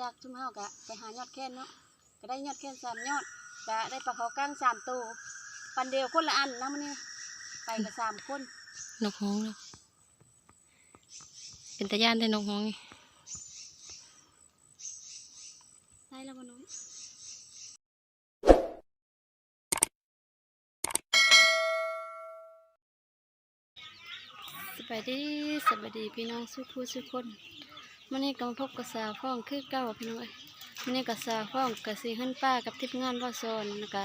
จากชุมเฮากะไปหายอดแค้นเนาะก็ได้ยอดแค้นสามยอดก็ได้ปลาเขากั้งสามตัวปันเดียวคนละอันนะมันนี่ไปกับสามคนนกฮ้องเนาะเป็นตะย่านได้นกฮ้องนี่ได้แล้วมันนุ้ยสบายดีสบายดีพี่น้องสุขผู้สุขคน มื่อนี้ก็มาพบกับสาวฟ้องคือเก่าพี่น้องเอ้ยมื่อนี้กับสาวฟ้องกับสีขึ้นป้ากับทีมงานว่าโซนแล้วก็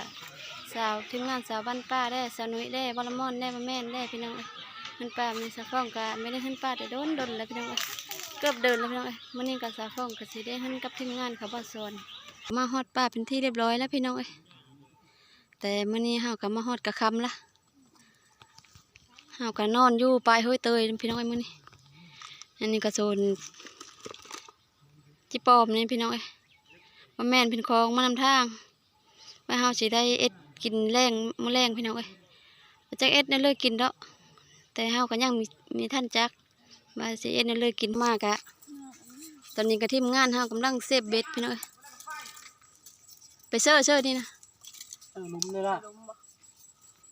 สาวทีมงานสาวบ้านป้าได้สาวนุ้ยได้บอลมอนได้มาแม่นได้พี่น้องเอ้ยขึ้นป้ามีสาวฟ้องก็ไม่ได้ขึ้นป้าแต่โดนโดนแล้วพี่น้องเอ้ยเกือบเดินแล้วพี่น้องเอ้ยมื่อนี้กับสาวฟ้องกับสีได้ขึ้นกับทีมงานเขาว่าโซนมาฮอดป้าเป็นที่เรียบร้อยแล้วพี่น้องเอ้ยแต่มื่อนี้เฮากับมาฮอดกะคำละเฮาก็นอนอยู่ปลายห้วยเตยพี่น้องไอ้มื้อนี้อันนี้ก็โซน จิปอมนี่พี่น้องเอ้ยว่าแม่นเป็นคลองมานำทางว่าเฮาสิได้เอ็ดกินแรงมื้อแรงพี่น้องเอ้ยบ่จักเอ็ดนั่นเลยกินดอกแต่เฮาก็ยังมีมีท่านจักว่าสิเอ็ดนั่นเลยกินมากะตอนนี้ก็ทีมงานเฮากำลังเซฟเบ็ดพี่น้องเอ้ยไปเซอร์เซอร์นี่นะเออลุมเลยล่ะ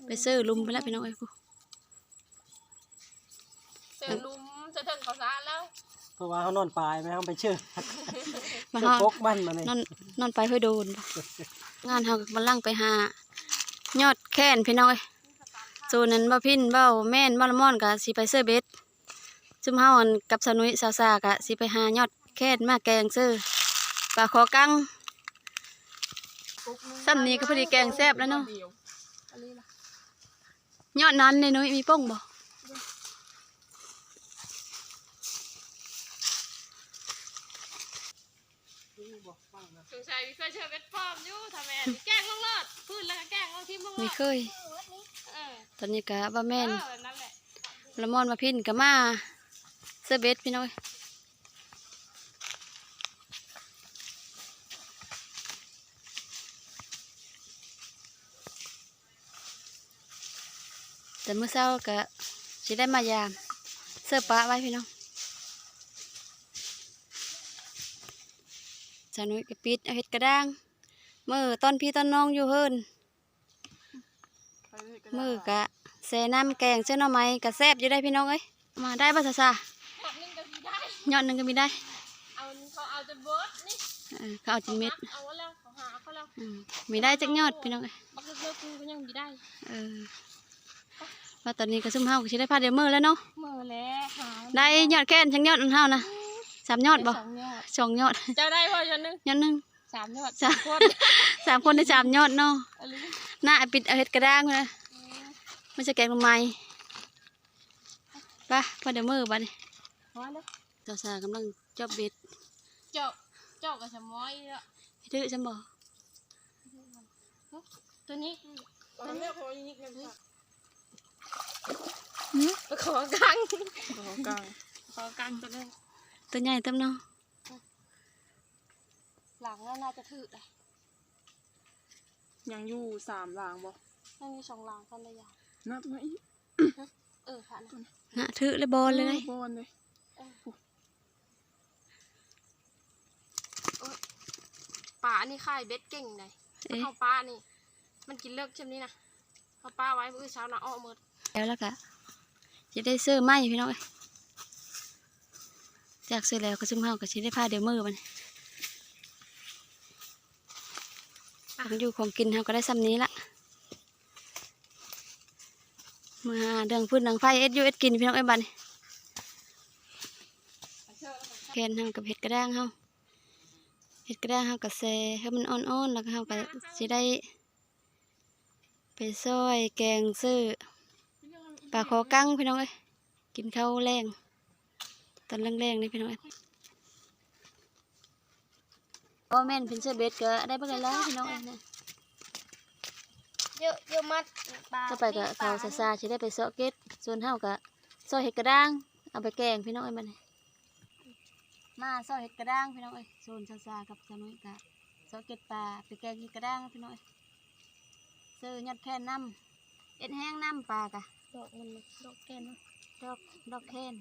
ไปเซอร์ลุมไปแล้วพี่น้องเอ้ยกูเจอลุม เพราะว่าเขานอนปลายไหมเขาไปเชื่อมาเชื่อฮอด พกมันมาเลยนอนนอนไปเพื่อโดนบ่งานเฮาก็กำลังไปหา ยอดแค้นพี่น้อยสูนั้นบ่พินเบ้าแม่นบ่ละม่อนก็สิไปเสื้อเบ็ดซุมเฮาอันกับสนุยสาวซาก็สิไปหายอดแค้นมาแกงเสื้อปลาขอกังซ้ำนี้ก็พอดีแกงแซ่บแล้วเนาะยอดนั้นในนุ้ยมีป้งบ่ สงสัยมีเคยเชิญเวทฟอร์มอยู่ทำไมแกล้งลงรอดพื้นแล้วก็แกล้งลงทิมลงรอดมีเคย เออตอนนี้ก็บ่เอแม่นอนั่นแหละละม่อนมาพินก็มาเสื้อเบ็ดพี่น้อยแต่เมื่อเช้าก็สิได้มายามเสื้อปะไว้พี่น้อง สานุยก็ปิดเอาเห็ดกระด้างมือตอนพี่ตอนน้องอยู่เฮิรนมือกะแซ่น้ำแกงเส้นหน่อไม้กะแซบอยู่ได้พี่น้องเอ้ยมาได้ป่ะซาซาหมดนึงก็มีได้ยอดหนึ่งก็มีได้เอาเขาเอาจนเบิร์ดนี่เออเขาเอาจินเม็ดเอาแล้วเขาหาเขาแล้วอืมมีได้จักยอดพี่น้องเอ้ยบักเลิกกูก็ยังมีได้เออว่าตอนนี้ก็ซุ่มเฮาก็สิได้พาเดี๋ยวมือแล้วเนาะเมื่อแล้วหาได้ยอดแค่นชังยอดอันเฮานะ สามยอดบ่สองยอดสองยอดเจ้าได้พอจนนึงยอดหนึ่งสามยอดสามคนสามคนได้สามยอดเนาะอะไรหน้าปิดเอาเห็ดกระด้างเลยไม่ใช่แกงลงไม้ไปพอเดี๋ยวมือบัดนี้พอแล้วเจ้าสากำลังจอบเบ็ดเจ้าเจ้ากับสมอยแล้วให้ดื้อจังบ่ตัวนี้ตัวนี้พอยิงกันหืมขอกังขอกังขอกังตัวนึง ตัวใหญ่เต็มเนาะหลังน่าจะถือเลยยังอยู่สามหลางบ่ไม่มีสองหลังกันเลยอะนับมาอีกเออผ่านน่ะถือเลยบอลเลยบอลเลยป่านี่ค่ายเบ็ดเก่งเลยเอ๊ะเข้าป้านี่ มันกินเลิกเช่นนี้นะเขาป้าไว้เพื่อเช้านะอ้อหมดแล้วแล้วก็จะได้ซื้อไม้พี่น้องเอ้ย จากซื้อแล้วก็ซุ่มเฮาก็สิได้พาเดี๋ยวมือมันของอยู่ของกินเฮาก็ได้ซ้ำนี้ละมาหาเรื่องพื้นเรื่องไฟเอ็ดยูเอ็ดกินพี่น้องเอ้บันแกนเฮากับเห็ดกระด้างเฮาเห็ดกระด้างเฮากับแซ่ให้มันอ่อนๆแล้วก็เฮาก็สิได้ ไปซอยแกงซื้อปลาคอกั้งพี่น้องเอ้ยกินข้าวแรง ตอนแรงๆนี่พี่น้องเอ้ยก็แม่นเป็นเสื้อเบ็ดก็ได้เบิ่งแล้วพี่น้องเอ้ยนะเยอะเยอะมัดปลาต่อไปก็เขาซาซาๆสิได้ไปเซาะเก็ดส่วนเฮาก็ซอยเห็ดกระด้าง เอาไปแกงพี่น้องเอ้ยมันมาซอยเห็ดกระด้างพี่น้องเอ้ยส่วนซาซาๆกับสนุยก็เซาะเก็ดปลาไปแกงเห็ดกระด้างพี่น้องเอ้ยซื้อยัดแค่น้ำเอ็ดแห้งน้ำปลากะดอกมันดอกแก่นดอกดอกแค่น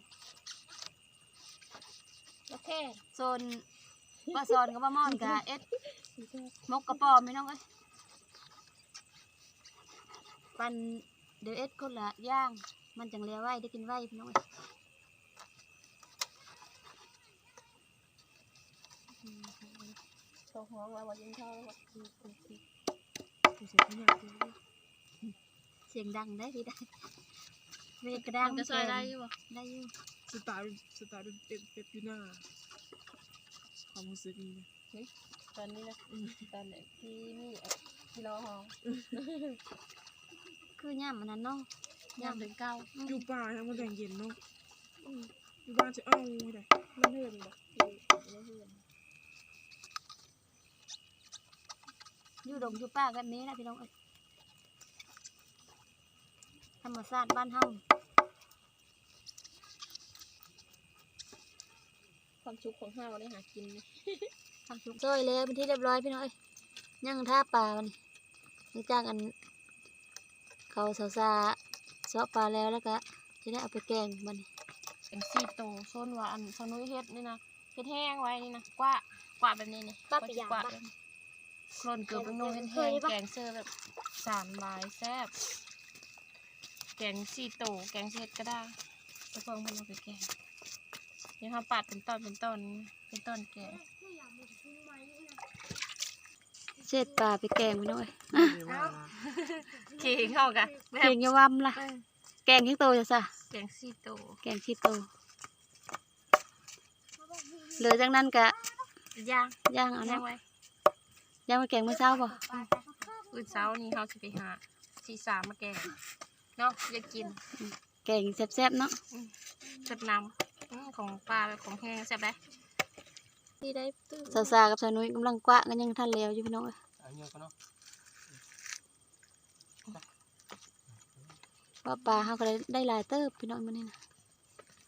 ดอกแค่โซนว่าซอนกับว่ามอนกับเอ็ดมกกระป๋อมพี่น้องเอ้ยปันเดี๋ยวเอ็ดคนละย่าง มันจังเลียไว้ได้กินไว้พี่น้องเอ้ยโชว์ห้องแล้วว่ายิงเข้าแล้วว่าเสียงดังได้พี่ได้เวทกระด้างมันจะซอยได้อยู่บ่ได้อยู่ สตาร์สตาร์เต็มเต็มอยู่หน้าความรู้สึกนี้นะตอนนี้นะตอนนี้ที่มีที่รอห้อง คือย่ามมันนั้นเนาะยามถึงเก้าอยู่ป่าทั้งมันแดงเย็นเนาะอืมอยู่บ้านจะเอ้าไม่ได้มันเฮือนบ่อยู่ดงอยู่ป่าแบบนี้นะพี่น้องเอ้ยธรรมชาติบ้านเฮา ความชุกของห้าวได้หากินนี่ทำสุกซอยแล้วเป็นที่เรียบร้อยพี่น้องเอ้ยยังท่าปลาวันนี้หลังจากอัน เขาสาวซาเสาะปลาแล้วแล้วก็จะได้เอาไปแกงมันเป็นสี่โตโซนว่าอันซนุยเฮ็ดนี่นะเฮ็ดแห้งไว้นี่นะกว่ากว่าแบบนี้นี่กว่าสิกว่าแบบนี้โคลนเกลือเป็นโนเฮ็ดแห้งแกงเสื้อแบบสามลายแซ่บแกงสี่โตแกงเฮ็ดก็ได้ตะพงมันเอาไปแกง เดี๋ยวเขาปัดเป็นตอนเป็นตอนเป็นตอนแกงเช็ดปลาไปแกงพี่น้องเอ้ยไม่ว่านะเก่งเข้ากันแบแกบงอยาวำล่ะ แกงที่โตจะซะแกงสี่โต แกงที่โตเหลือจากนั้นก็ย่างย่างเอาย่าเนาะงไว้ย่างมาแกงเมื่อเช้าป่ะอื่นเช้านี้เขาจะไปหาสีสามมาแกงเนาะอยากกิน แกงแซ่บๆเนาะเสบน้ำอืม ของปลาแบบของแห้งแซ่บได้ที่ได้ตื้อสาวซากับสาวนุ้ยกำลังกวะกันยังทันแล้วอยู่พี่น้องเอ้ยเอาเงี้ยก็เนาะว่าปลาเขาก็ได้ได้หลายเติบพี่น้องมันนี่นะ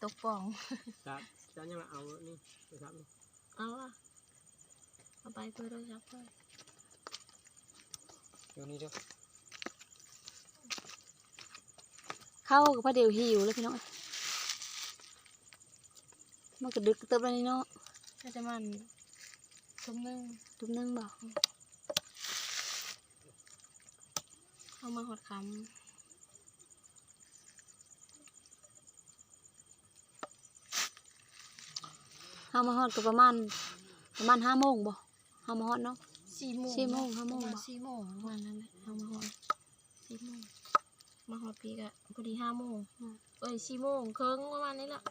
ตกป่องจะจะยังเอานี่ไปครับนี่เอาอะเอาไปเพื่อด้วยครับเพื่อเดี๋ยวนี้เด้อเข้ากับพระเดียวหิวเลยพี่น้องเอ้ย มันก็ดึกเติบแล้วนี่เนาะน่าจะมันทุ่มหนึงตุ้มนึงบอกเข้ามาหดคเฮามาฮอดก็ประมาณประมาณห้าโมงบ่เฮามาฮอดเนาะำสี่โมงสี่โมงห้าโมงประบ่ณสี่โมงประมาณนั้นแหละเข้ามาหดสี่โมงมาหดปีกอะพอดีห้าโมงเอ้ยสี่โมงครึ่งประมาณนี้แหละ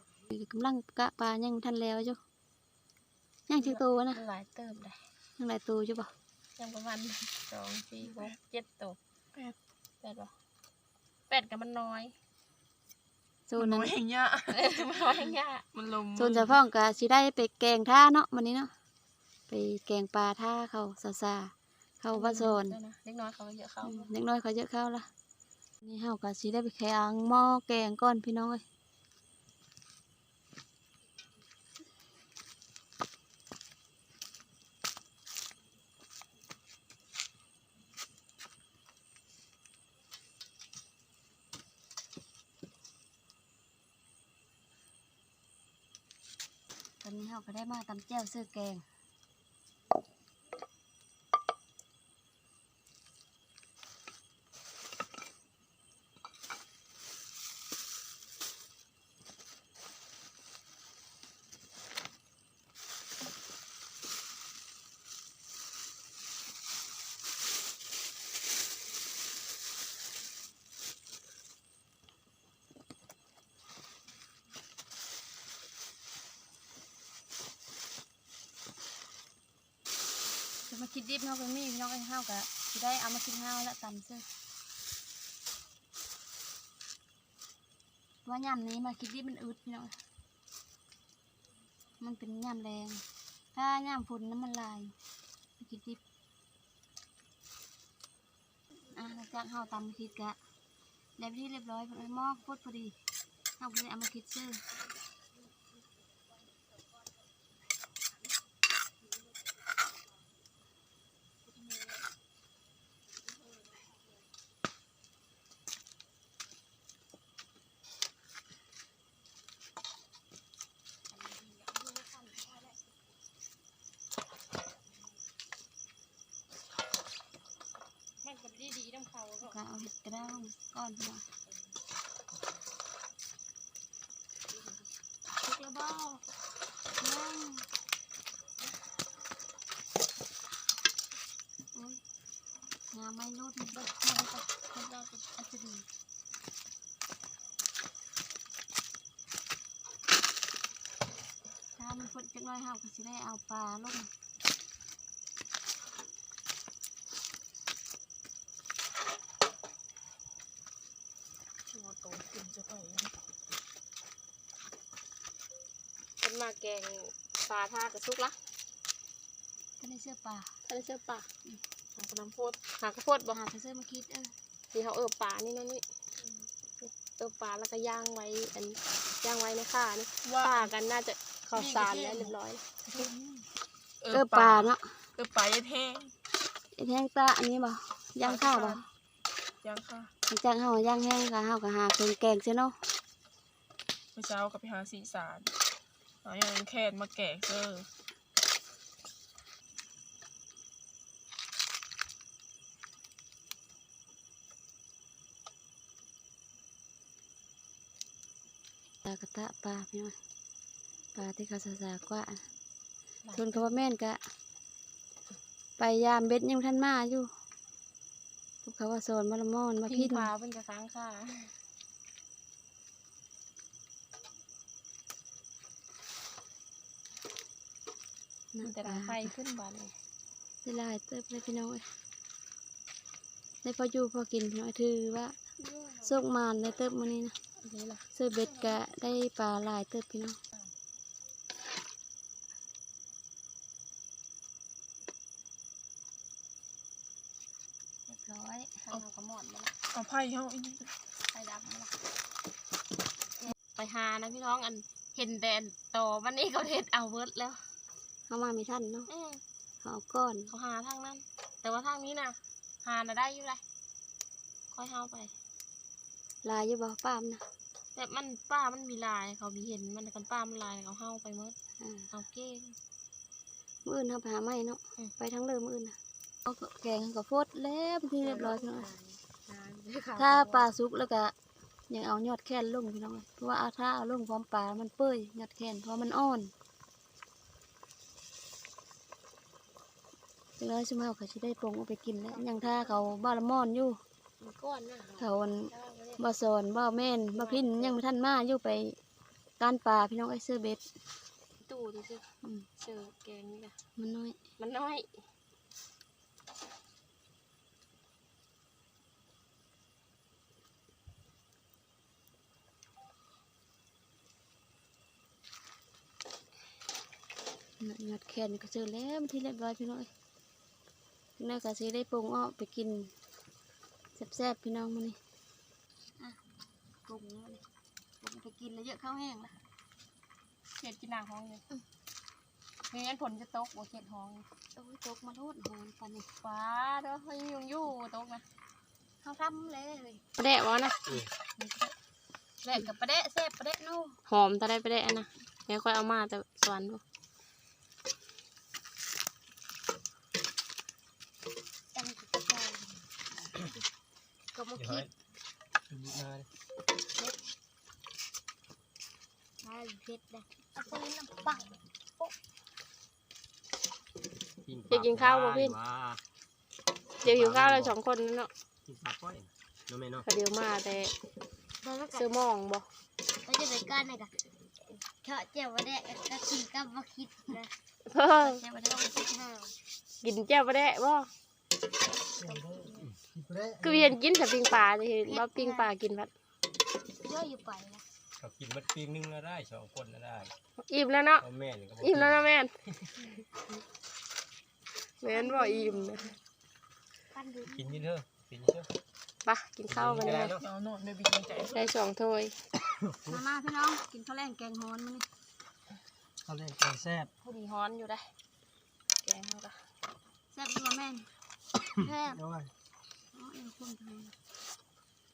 กำลังกะปลายังทันแล้วอยู่ยังชิโตวนะหลายเติมได้ยังหลายตัวอยู่บ่ยังประมาณสองสี่หกเจ็ดตัวแปดแปดปะแปดกับมันน้อยโซนนั้นอย่างเงี้ยมันน้อยยากมันลมโซนจะพ้องก็สิได้ไปแกงท่าเนาะวันนี้เนาะไปแกงปลาท่าเขาซาซาเข้าว่าโซนเดี๋ยวนะเล็กน้อยเขาก็เยอะเข้าเล็กน้อยเขาเยอะเข้าละนี่เฮาก็สิได้ไปแข่งหม้อแกงก่อนพี่น้องเอ้ย ตอนนี้เราก็ ได้มาตำแจ่วซื้อแกง มาคิดดิบเนาะก็มีพี่น้องไอ้ห้าวกะสิได้เอามาคิดห้าวแล้วตำซื้อว่ายำนี้มาคิดดิบมันอึดพี่น้องมันเป็นยำแรงถ้ายำฝนน้ำมันลายมาคิดดิบอะหลังจากห้าวตำคิดกะได้ที่เรียบร้อยพอหม้อโคตรพอดีห้าวก็เลยเอามาคิดซื้อ ก้ อนมาชุกแล้วบ่ยังโอ้ยงาไม่รุดมันก็มันก็มันก็อัศดีถ้ามันฝนจักหน้อยเฮาก็สิได้เอาปลาลง ชัวโตขึ้นจะไป เป็นมาแกงปลาท่ากระซุกละก็ได้เสื้อปลาท่านเชื่อปลาหากระน้ำโพดหากระโพดบ่หาไปเสื้อมาคิดเออที่เขาเออปลานี่เนั่นนี่เออปลาแล้วก็ย่างไว้อันย่างไว้ในข้านี่ปลากันน่าจะข้าวสารแล้วเรียบร้อยเออปลาเนาะเออปลาเย็ดแห้งไอ้แท่งตาอันนี้บ่ย่างข้าวบ่ยังค่ะหลัง จากเฮาย่างแห้งก็เฮาก็หาเครื่องแกงเสียเนาะเมื่อเช้าก็ไปหาสีสารเอาอย่างแค่นมาแกะเจอปลากระตะปลาพี่น้อยปลาที่เขาสาๆกว่าส่วนคำว่าแม่นก็ไปยามเบ็ดยังบ่ทันมาอยู่พวก เขาว่าโซนมะละม่อนมาพิพิงนปลาเป็นกระซังค่ะนะแต่ปละลาไฟขึ้นบานเลยได้หลายเติบเลยพี่น้องเอ้ยได้พออยู่พอกินพี่น้อยถือว่าโชคมานได้เติบมื้อนี้นะอันนี้ล่ะซื้อเบ็ดก็ได้ปลาหลายเติบพี่น้อง เรียบร้อยเอากระหมอดมา ละเอาไผ่เขาอีกไฟดับมาละไปหานะพี่น้องอันเห็นแดนโตวันนี้เขาเห็ดเอาเวิร์ดแล้วเข้ามาไม่ทันเนาะเออเขาเอาก้อนเขาหาทางนั้น แต่ว่าทางนี้นะหาน่ะได้อยู่เลยค่อยเฮาไป ลายอยู่บ่ป้ามนะแต่มันป้ามันมีลายเขามีเห็นมันกันป้ามันลายเขาเฮาไปเมื่ออ่าเอาเก้ง มื้ออื่นเขาไปหาไม้เนาะอืม ไปทั้งเรือมื้ออื่นนะเอาแกงกับโพดแล้วเป็นที่เรียบร้อยพี่น้อง ถ้าถ้าปลาสุกแล้วก็ยังเอายอดแค้นลงพี่น้องเอ้ยเพราะว่าเอาถ้าเอาลงพร้อมปลา มันเปื่อยยอดแค้นเพราะมันอ่อนจังเลยสมัยเขาสิได้ปรุงเอาไปกินแล้วยังถ้าเขาบ้าละม่อนอยู่มันก้อนนะเขาอันบ่สอนบ่แม่นบ่พินยังไม่ทันมาอยู่ไปการปลาพี่น้องไอ้ยซื้อเบ็ดตู้ดิซิอืมเจอแกงนี่นะมันน้อย มันน้อย น่ะยอดแค้นนี่ก็ซื้อแล้วมันที่เรียบร้อยพี่น้องเอ้ยน่าก็สิได้ปรุงเอาไปกินแซ่บๆพี่น้องมื้อนี้อะปรุงแล้วนี่ปรุงไปกินแล้วเยอะข้าวแห้งละเห็ดกินหนังห้องเลยไม่งั้นผลจะตกว่าเห็ดห้องโอ้ยตกมาโทษหอนปานนี้ฟ้าเด้อให้ยุงยู่ตกนะเขาทำเลยประเดะวะนะแหลกกับประเดะแซ่บประเดะนู่หอมแต่ได้ประเดะนะเดี๋ยวค่อยเอามาแต่สวนดู ตั้งกระจาย ก็มาคิดดูหน้าดิใช่เผ็ดนะเอาไปน้ำปังอยากกินข้าวบ่พี่ว้าเดี๋ยวหิวข้าวเลยสองคนนั่นเนาะกินปลาก้อยเนาะแม่เนาะก็เดี๋ยวมาแต่แล้วก็ซื้อหมองบ่เราจะไปก้อนไหนกันเฉาะเจียวประเดะก็กินกับมาคิดนะเพิ่งเจียวประเดะก็คิดห้าวกินแจ่วประเดะบ่ คือเห็นกินแต่ปิ้งปลาจะเห็นว่าปิ้งปลากินพัดเยอะอยู่ไปนะเขากินมัดปีนึงก็ได้สองคนก็ได้อิ่มแล้วเนาะเอาแม่นี่ก็บ่อิ่มแล้วนะแม่นแม่นบ่อิ่มนะปั้นดูกินอยี่เถอะกินอยี่เถอะไปกินข้าวกันเลยเนาะเอาโน่นไม่บีบใจได้สองถ้วยมามาพี่น้องกินข้าวแรงแกงฮอนมานี่เขาเล่นแกงแซ่บผู้ดีฮ้อนอยู่ได้แกงเขาก็แซ่บดีกว่าแม่นแซ่บ เนาะอ๋อเอ็นคนไทย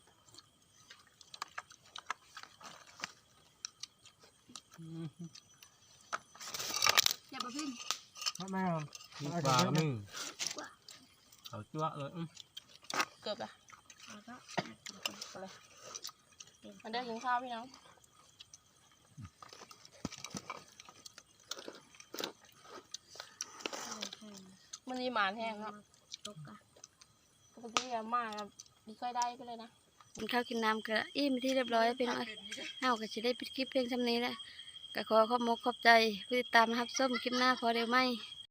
แซ่บปะพี่แม่มีปลาหนึ่งเขาจั่วเลยอื้อเกือบละมันได้กินข้าวพี่น้องมันนี่หมานแห้งครับปก ติอะมาครับมีค่อยได้ไปเลยนะ กินข้าวกินน้ำก็อิ่มเป็นที่เรียบร้อยแล้วพี่น้องเอ้ยเฮาก็สิได้ปิดคลิปเพียงเท่านี้แหละก็ขอขอบมกขอบใจผู้ติดตามนะครับส้มคลิปหน้าพอเดี๋ยวไม่